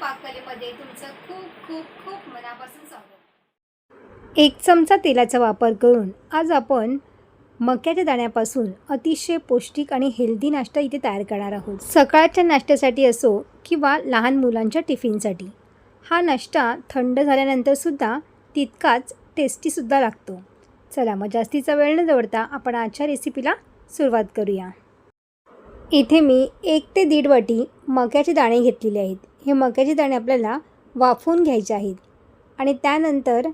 पाककलेमध्ये तुमचं खूप खूप खूप मनापासून स्वागत. एक चमचा तेलाचा वापर करून आज आपण मक्याच्या दाण्यापासून अतिशय पौष्टिक आणि हेल्दी नाश्ता इथे तयार करणार आहोत. सकाळच्या नाश्त्यासाठी असो किंवा लहान मुलांच्या टिफिनसाठी. हा नाश्ता थंड झाल्यानंतरसुद्धा तितकाच टेस्टीसुद्धा लागतो. चला मग जास्तीचा वेळ न दवडता आपण आजच्या रेसिपीला सुरुवात करूया. इथे मी एक ते दीड वाटी मक्याचे दाणे घेतलेले आहेत. हे मक्याचे दाणे आपल्याला वाफवून घ्यायचे आहेत. आणि त्यानंतर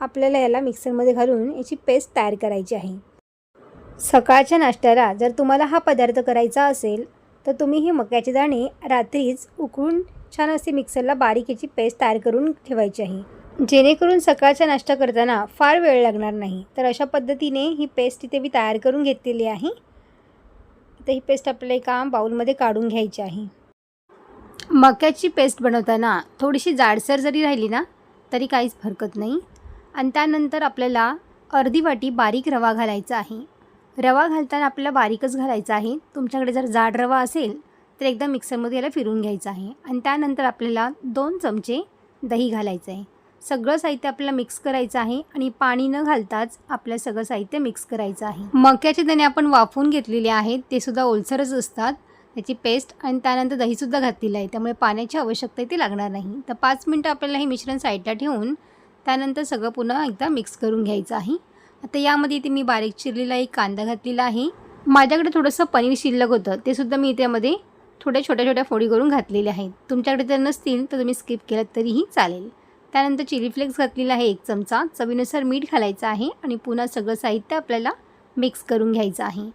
आपल्याला याला मिक्सरमध्ये घालून याची पेस्ट तयार करायची आहे. सकाळच्या नाश्त्याला जर तुम्हाला हा पदार्थ करायचा असेल तर तुम्ही हे मक्याचे दाणे रात्रीच उकळून छान असे मिक्सरला बारीक याची पेस्ट तयार करून ठेवायची आहे. जेणेकरून सकाळचा नाश्ता करताना फार वेळ लागणार नाही. तर अशा पद्धतीने ही पेस्ट इथे मी तयार करून घेतलेली आहे. तर ही पेस्ट आपल्याला एका बाऊलमध्ये काढून घ्यायची आहे. मक्याची पेस्ट बनवताना थोडीशी जाडसर जरी राहिली ना तरी काहीच हरकत नाही. आणि त्यानंतर आपल्याला अर्धी वाटी बारीक रवा घालायचा आहे. रवा घालताना आपल्याला बारीकच घालायचा आहे. तुमच्याकडे जर जाड रवा असेल तर एकदा मिक्सरमध्ये याला फिरून घ्यायचं आहे. आणि त्यानंतर आपल्याला दोन चमचे दही घालायचं आहे. सगळं साहित्य आपल्याला मिक्स करायचं आहे आणि पाणी न घालताच आपलं सगळं साहित्य मिक्स करायचं आहे. मक्याचे दाणे आपण वाफवून घेतलेले आहेत ते सुद्धा ओलसरच असतात. त्याची पेस्ट आणि त्यानंतर दहीसुद्धा घातलेलं आहे. त्यामुळे पाण्याची आवश्यकता इथे लागणार नाही. तर पाच मिनटं आपल्याला हे मिश्रण साईडला ठेवून त्यानंतर सगळं पुन्हा एकदा मिक्स करून घ्यायचं आहे. आता यामध्ये इथे मी बारीक चिरलेला एक कांदा घातलेला आहे. माझ्याकडे थोडंसं पनीर शिल्लक होतं. ते सुद्धा मी त्यामध्ये थोड्या छोट्या छोट्या फोडी करून घातलेले आहेत. तुमच्याकडे जर नसतील तर तुम्ही स्किप केलं तरीही चालेल. त्यानंतर चिली फ्लेक्स घातलेला आहे एक चमचा. चवीनुसार मीठ घालायचं आहे आणि पुन्हा सगळं साहित्य आपल्याला मिक्स करून घ्यायचं आहे.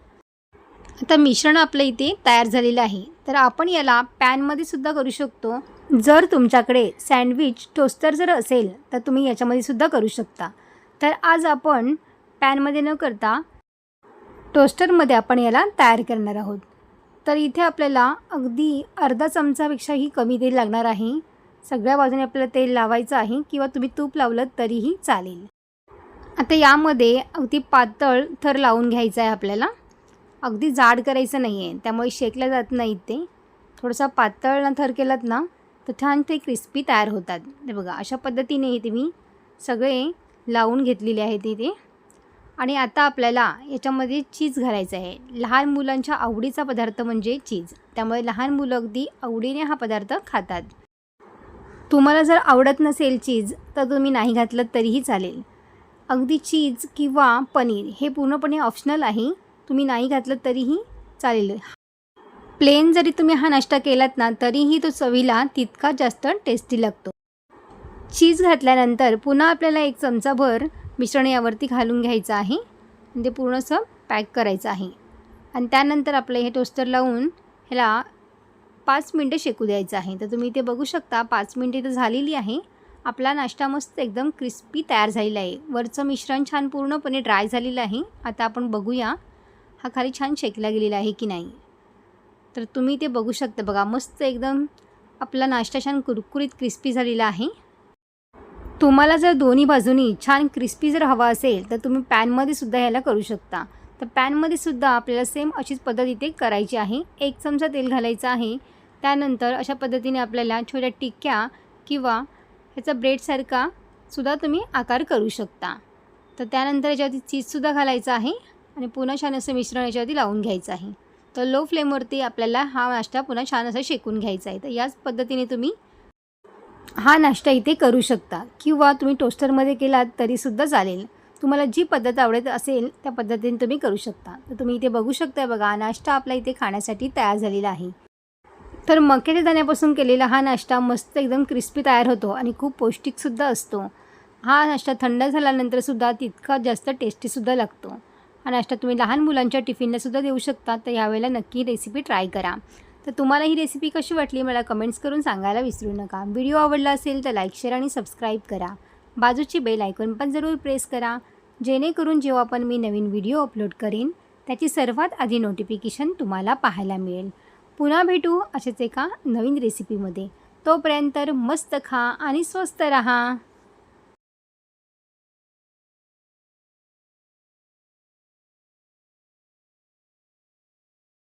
आता मिश्रण आपलं इथे तयार झालेलं आहे. तर आपण याला पॅनमध्ये सुद्धा करू शकतो. जर तुमच्याकडे सँडविच टोस्टर जर असेल तर तुम्ही याच्यामध्ये सुद्धा करू शकता. तर आज आपण पॅनमध्ये न करता टोस्टरमध्ये आपण याला तयार करणार आहोत. तर इथे आपल्याला अगदी अर्धा चमचापेक्षाही कमी तेल लागणार आहे. सगळ्या बाजूने आपल्याला तेल लावायचं आहे किंवा तुम्ही तूप लावलं तरीही चालेल. आता यामध्ये अगदी पातळ थर लावून घ्यायचं आहे आपल्याला. अगदी जाड करायचं नाही आहे त्यामुळे शेकलं जात नाहीत ते. थोडंसं पातळ थर केलात ना तर छान ते क्रिस्पी तयार होतात. ते बघा अशा पद्धतीने इथे मी सगळे लावून घेतलेले आहेत इथे. आणि आता आपल्याला याच्यामध्ये चीज घालायचं आहे. लहान मुलांच्या आवडीचा पदार्थ म्हणजे चीज. त्यामुळे लहान मुलं अगदी आवडीने हा पदार्थ खातात. तुम्हाला जर आवडत नसेल चीज तर तुम्ही नाही घातलं तरीही चालेल. अगदी चीज किंवा पनीर हे पूर्णपणे ऑप्शनल आहे. तुम्ही नाही घातलं तरीही चालेल. प्लेन जरी तुम्ही हा नाश्ता केलात ना तरीही तो चवीला तितका जास्त टेस्टी लागतो. चीज घातल्यानंतर पुन्हा आपल्याला एक चमचाभर मिश्रण यावरती घालून घ्यायचं आहे. आणि ते पूर्ण असं पॅक करायचं आहे. आणि त्यानंतर आपलं हे टोस्टर लावून ह्याला पाच मिनटं शेकू द्यायचं आहे. तर तुम्ही ते बघू शकता पाच मिनटे तर झालेली आहे. आपला नाश्ता मस्त एकदम क्रिस्पी तयार झालेला आहे. वरचं मिश्रण छान पूर्णपणे ड्राय झालेलं आहे. आता आपण बघूया हा खाली छान शेकला गेलेला आहे की नाही? तर तुम्ही ते बघू शकता. बघा मस्त एकदम आपला नाश्ता छान कुरकुरीत क्रिस्पी झालेला आहे. तुम्हाला जर दोन्ही बाजूनी छान क्रिस्पी जर हवा असेल तर तुम्ही पॅनमध्ये सुद्धा ह्याला करू शकता. तर पॅनमध्ये सुद्धा आपल्याला सेम अशीच पद्धत इथे करायची आहे. एक चमचा तेल घालायचं आहे. त्यानंतर अशा पद्धतीने आपल्याला छोट्या टिक्क्या किंवा ह्याचा ब्रेडसारखा सुद्धा तुम्ही आकार करू शकता. तर त्यानंतर याच्यावरती चीजसुद्धा घालायचं आहे. आणि पुन्हा छान असं मिश्रण याच्यावरती लावून घ्यायचं आहे. तर लो फ्लेमवरती आपल्याला हा नाश्ता पुन्हा छान असा शेकून घ्यायचा आहे. तर याच पद्धतीने तुम्ही हा नाश्ता इथे करू शकता. किंवा तुम्ही टोस्टरमध्ये केलात तरीसुद्धा चालेल. तुम्हाला जी पद्धत आवडत असेल त्या पद्धतीने तुम्ही करू शकता. तर तुम्ही इथे बघू शकता बघा नाश्ता आपला इथे खाण्यासाठी तयार झालेला आहे. तर मक्याच्या दाण्यापासून केलेला हा नाश्ता मस्त एकदम क्रिस्पी तयार होतो आणि खूप पौष्टिकसुद्धा असतो. हा नाश्ता थंड झाल्यानंतरसुद्धा तितका जास्त टेस्टीसुद्धा लागतो. हा नाश्ता तुम्ही लहान मुलांच्या टिफिनलासुद्धा देऊ शकता. तर यावेळेला नक्की रेसिपी ट्राय करा. तर तुम्हाला ही रेसिपी कशी वाटली मला कमेंट्स करून सांगायला विसरू नका. व्हिडिओ आवडला असेल तर लाईक शेअर आणि सबस्क्राईब करा. बाजूची बेल आयकॉन पण जरूर प्रेस करा. जेणेकरून जेव्हा पण मी नवीन व्हिडिओ अपलोड करीन त्याची सर्वात आधी नोटिफिकेशन तुम्हाला पाहायला मिळेल. पुन्हा भेटू अशाच एका नवीन रेसिपीमध्ये तोपर्यंत मस्त खा आणि स्वस्त रहा.